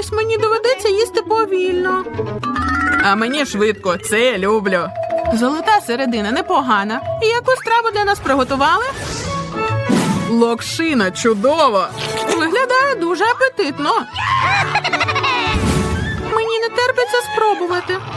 Ось мені доведеться їсти повільно. А мені швидко, це я люблю. Золота середина непогана. І яку страву для нас приготували? Локшина, чудово! Виглядає дуже апетитно. Мені не терпиться спробувати.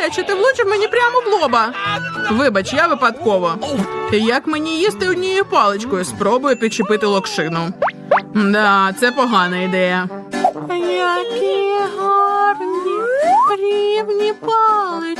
Боляче, ти влучив мені прямо в лоба. Вибач, я випадково. Як мені їсти однією паличкою? Спробую підчепити локшину. Да, це погана ідея. Які гарні рівні палички.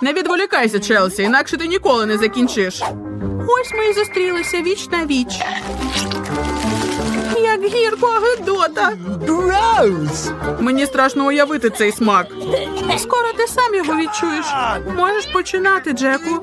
Не відволікайся, Челсі, інакше ти ніколи не закінчиш. Ось ми і зустрілися віч на віч. Як гірко Гедота. Мені страшно уявити цей смак. Скоро ти сам його відчуєш. Можеш починати, Джеку.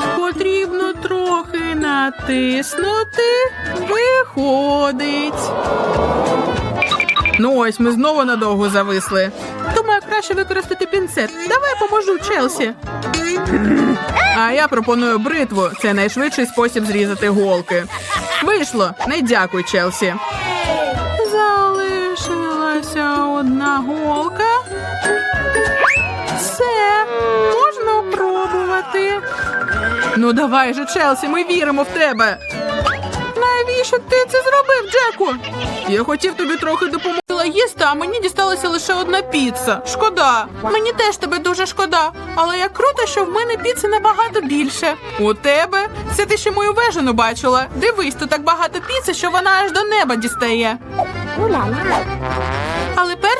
Натиснути. Виходить. Ну ось ми знову надовго зависли. Думаю, краще використати пінцет. Давай поможу, Челсі. А я пропоную бритву. Це найшвидший спосіб зрізати голки. Вийшло. Не дякуй, Челсі. Залишилася одна голка. Все, можна пробувати. Ну давай же, Челсі, ми віримо в тебе. Навіщо ти це зробив, Джеку? Я хотів тобі трохи допомогти їсти, а мені дісталася лише одна піца. Шкода. Мені теж тебе дуже шкода. Але як круто, що в мене піци набагато більше. У тебе? Це ти ще мою вежу не бачила. Дивись, тут так багато піци, що вона аж до неба дістає.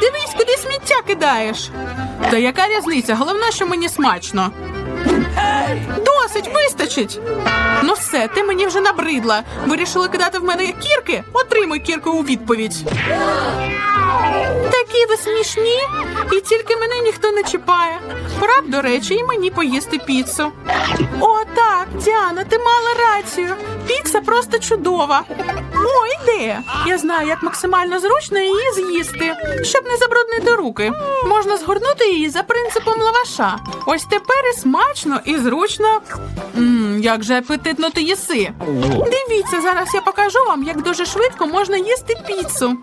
Дивись, куди сміття кидаєш. Та яка різниця? Головне, що мені смачно. Досить вистачить. Ну все, ти мені вже набридла. Вирішили кидати в мене кірки? Отримуй кірку у відповідь. Такі ви смішні, і тільки мене ніхто не чіпає. Пора до речі, і мені поїсти піцу. О, так, Діана, ти мала рацію. Піца просто чудова. О, ідея. Я знаю, як максимально зручно її з'їсти, щоб не забруднити руки. Можна згорнути її за принципом лаваша. Ось тепер і смачно, і зручно. Мм, як же апетитно ти їси. Дивіться, зараз я покажу вам, як дуже швидко можна їсти піцу.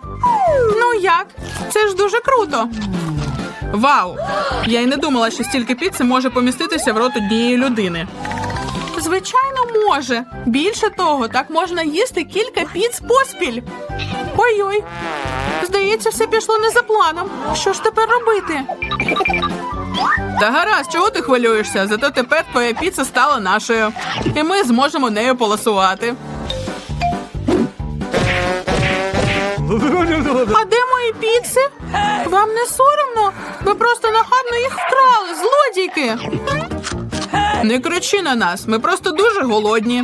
Ну як? Це ж дуже круто. Вау! Я й не думала, що стільки піци може поміститися в рот однієї людини. Звичайно, може. Більше того, так можна їсти кілька піц поспіль. Ой-ой. Здається, все пішло не за планом. Що ж тепер робити? Та гаразд, чого ти хвилюєшся? Зато тепер твоя піца стала нашою. І ми зможемо нею полосувати. А піци? Вам не соромно? Ви просто нахабно їх вкрали, злодійки. Не кричи на нас, ми просто дуже голодні.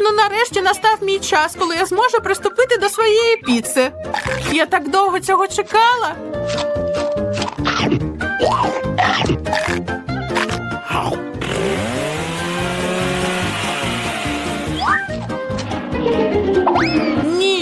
Ну, нарешті настав мій час, коли я зможу приступити до своєї піци. Я так довго цього чекала.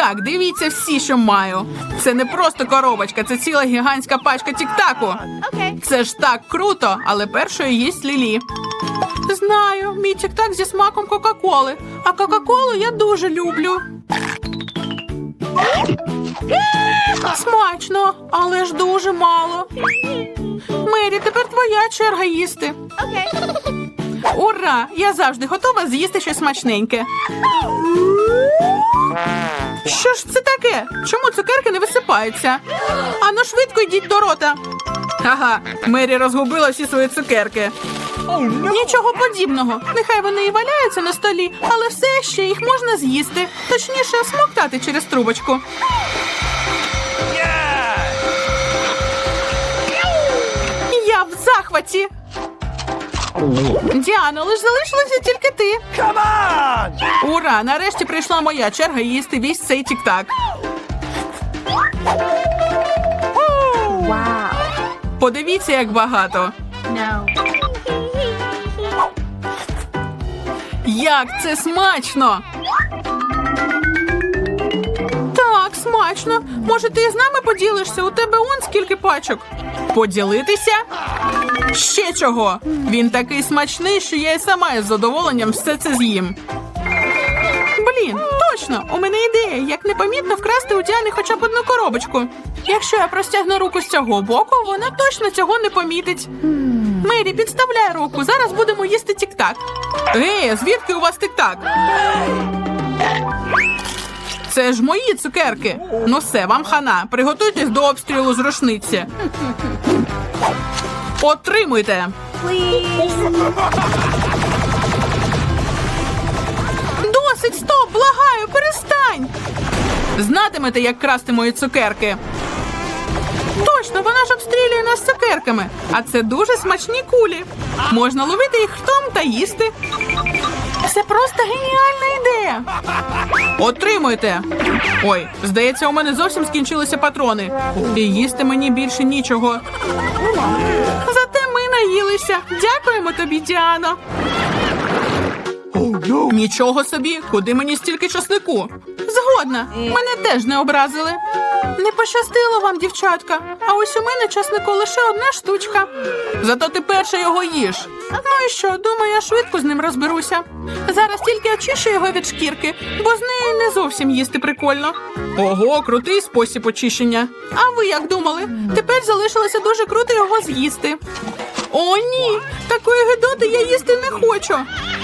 Так, дивіться всі, що маю. Це не просто коробочка, це ціла гігантська пачка тік-таку. Це ж так круто, але першою їсть Лілі. Знаю, мій тік-так зі смаком Кока-Коли. А Кока-Колу я дуже люблю. Смачно, але ж дуже мало. Мері, тепер твоя черга їсти. Ура! Я завжди готова з'їсти щось смачненьке. Що ж це таке? Чому цукерки не висипаються? Ану швидко йдіть до рота. Ага, Мері розгубила всі свої цукерки. Нічого подібного. Нехай вони і валяються на столі, але все ще їх можна з'їсти. Точніше, смоктати через трубочку. Я в захваті. Діано, лиш залишилася тільки ти. Ура! Нарешті прийшла моя черга їсти весь цей тік-так. Подивіться, як багато. Як це смачно! Так, смачно. Може, ти з нами поділишся? У тебе он скільки пачок. Поділитися? Ще чого? Він такий смачний, що я й сама із задоволенням все це з'їм. Блін, точно, у мене ідея, як непомітно вкрасти у Діани хоча б одну коробочку. Якщо я простягну руку з цього боку, вона точно цього не помітить. Мері, підставляй руку, зараз будемо їсти тік-так. Ей, звідки у вас тік-так? Це ж мої цукерки. Ну все, вам хана. Приготуйтесь до обстрілу з рушниці. Отримуйте. Досить, стоп, благаю, перестань. Знатимете, як красти мої цукерки. Точно, вона ж обстрілює нас цукерками. А це дуже смачні кулі. Можна ловити їх хтом та їсти. Це просто геніальна ідея. Отримуйте. Ой, здається, у мене зовсім скінчилися патрони. І їсти мені більше нічого. Зате ми наїлися. Дякуємо тобі, Діано. Нічого собі, куди мені стільки часнику? Згодна, мене теж не образили. Не пощастило вам, дівчатка. А ось у мене часнику лише одна штучка. Зато ти перша його їш. Ну і що, думаю, я швидко з ним розберуся. Зараз тільки очищу його від шкірки, бо з нею не зовсім їсти прикольно. Ого, крутий спосіб очищення. А ви як думали? Тепер залишилося дуже круто його з'їсти. О, ні! Такої гидоти я їсти не хочу.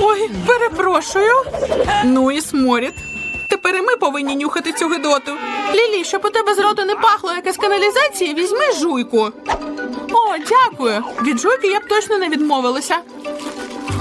Ой, перепрошую. Ну і сморід. Тепер і ми повинні нюхати цю гидоту. Лілі, щоб у тебе з роту не пахло якась каналізація, візьми жуйку. О, дякую. Від жуйки я б точно не відмовилася.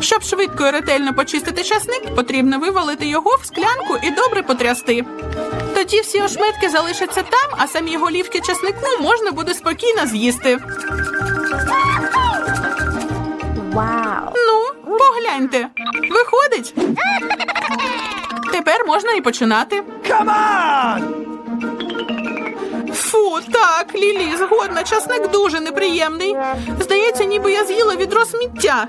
Щоб швидко і ретельно почистити часник, потрібно вивалити його в склянку і добре потрясти. Тоді всі ошметки залишаться там, а самі голівки часнику можна буде спокійно з'їсти. Wow. Ну, погляньте. Виходить. Тепер можна і починати. Фу, так, Лілі, згодна, часник дуже неприємний. Здається, ніби я з'їла відро сміття.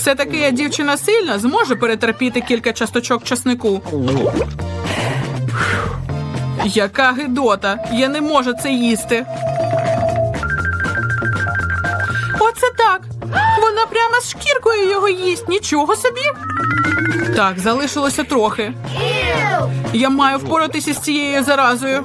Все-таки я дівчина сильна, зможу перетерпіти кілька часточок часнику. Яка гидота! Я не можу це їсти. Оце так. Вона прямо з шкіркою його їсть. Нічого собі. Так, залишилося трохи. Я маю впоратися з цією заразою.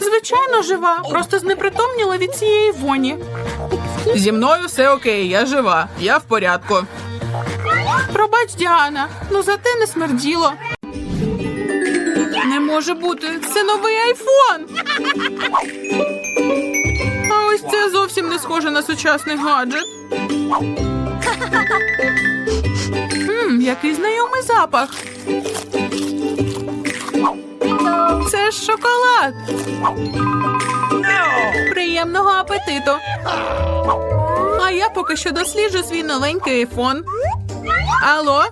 Звичайно, жива. Просто знепритомніла від цієї воні. Зі мною все окей, я жива. Я в порядку. Пробач, Діана, ну зате не смерділо. Не може бути. Це новий айфон. А ось це зовсім не схоже на сучасний гаджет. Хм, який знайомий запах. Це шоколад. Приємного апетиту. А я поки що досліджу свій новенький айфон. Алло?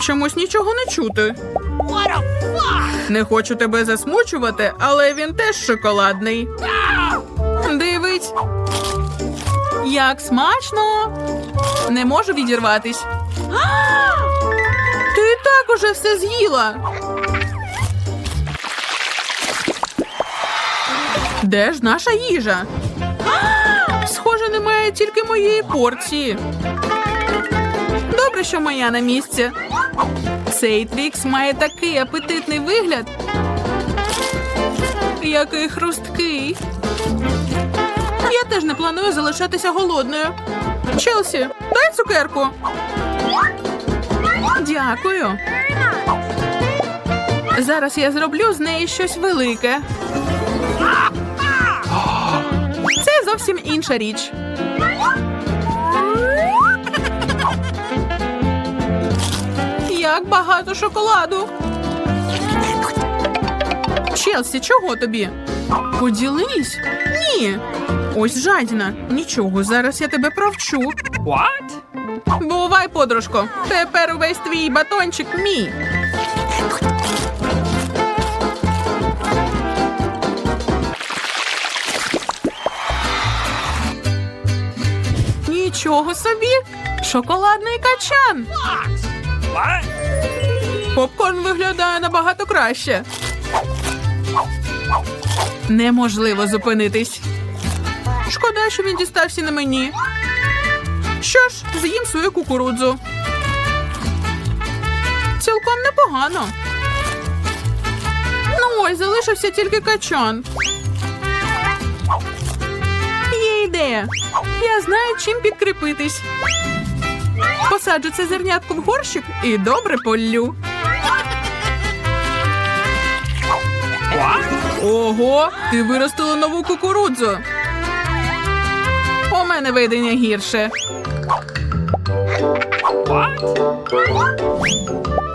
Чомусь нічого не чути. Не хочу тебе засмучувати, але він теж шоколадний. Дивись. Як смачно. Не можу відірватись. Ти так уже все з'їла. Де ж наша їжа? Схоже, немає тільки моєї порції. Добре, що моя на місці. Цей твікс має такий апетитний вигляд. Який хрусткий. Я теж не планую залишатися голодною. Челсі, дай цукерку. Дякую. Зараз я зроблю з неї щось велике. Зовсім інша річ. Як багато шоколаду. Челсі, чого тобі? Поділись? Ні. Ось жадіна. Нічого, зараз я тебе провчу. What? Бувай, подружко. Тепер увесь твій батончик мій. Нічого собі. Шоколадний качан. Попкорн виглядає набагато краще. Неможливо зупинитись. Шкода, що він дістався на мені. Що ж, з'їм свою кукурудзу. Цілком непогано. Ну ось, залишився тільки качан. Ідея. Я знаю, чим підкріпитись. Посаджу це зернятко в горщик і добре поллю. Ого, ти виростила нову кукурудзу. У мене видення гірше.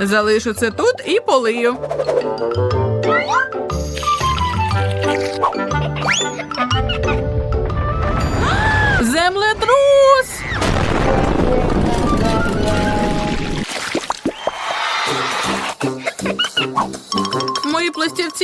Залишу це тут і полию.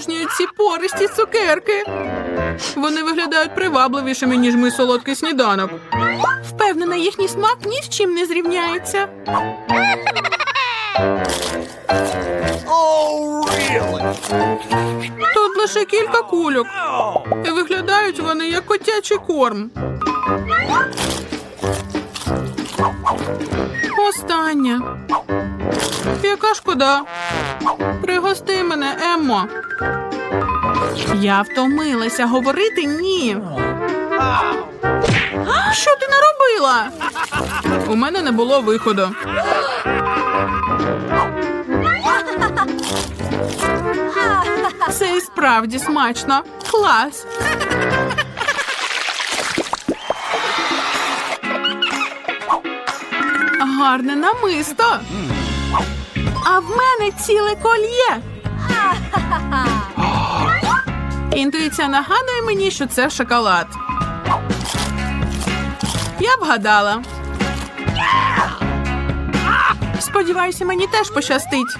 Обожнюю ці пористі цукерки. Вони виглядають привабливішими, ніж мій солодкий сніданок. Впевнена, їхній смак ні з чим не зрівняється. Oh really? Тут лише кілька кульок. І виглядають вони як котячий корм. Остання. Яка шкода. Пригости мене, Еммо. Я втомилася говорити ні. Що ти наробила? У мене не було виходу. Це і справді смачно. Клас. Гарне намисто. А в мене ціле кольє. Інтуїція нагадує мені, що це шоколад. Я вгадала. Сподіваюся, мені теж пощастить.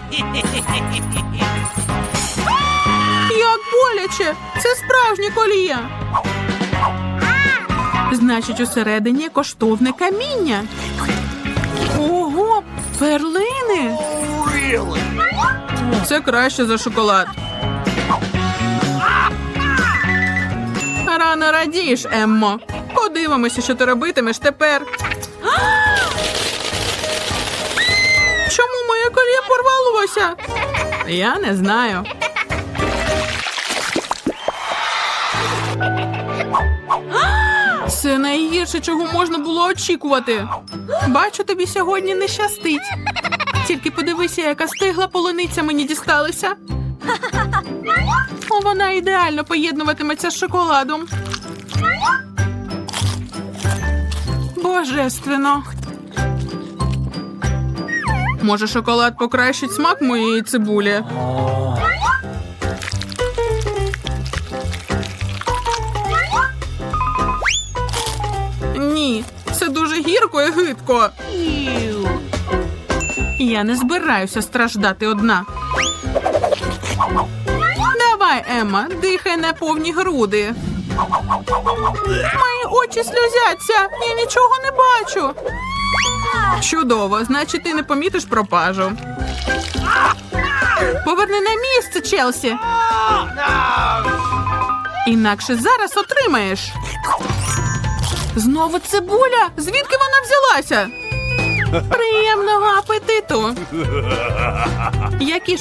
Як боляче! Це справжнє коліє. Значить, усередині коштовне каміння. Ого, перлини. Really? Це краще за шоколад. Рано радієш, Еммо. Подивимося, що ти робитимеш тепер. Чому моє коліє порвалося? Я не знаю. Це найгірше, чого можна було очікувати. Бачу, тобі сьогодні не щастить. Тільки подивися, яка стигла полуниця мені дісталася. О, вона ідеально поєднуватиметься з шоколадом. Божественно. Може, шоколад покращить смак моєї цибулі? Ні, це дуже гірко і гидко. Я не збираюся страждати одна. Давай, Емма, дихай на повні груди. Мої очі сльозяться. Я нічого не бачу. Чудово, значить, ти не помітиш пропажу. Поверни на місце, Челсі. Інакше зараз отримаєш. Знову цибуля? Звідки вона взялася? Приємного апетиту. Які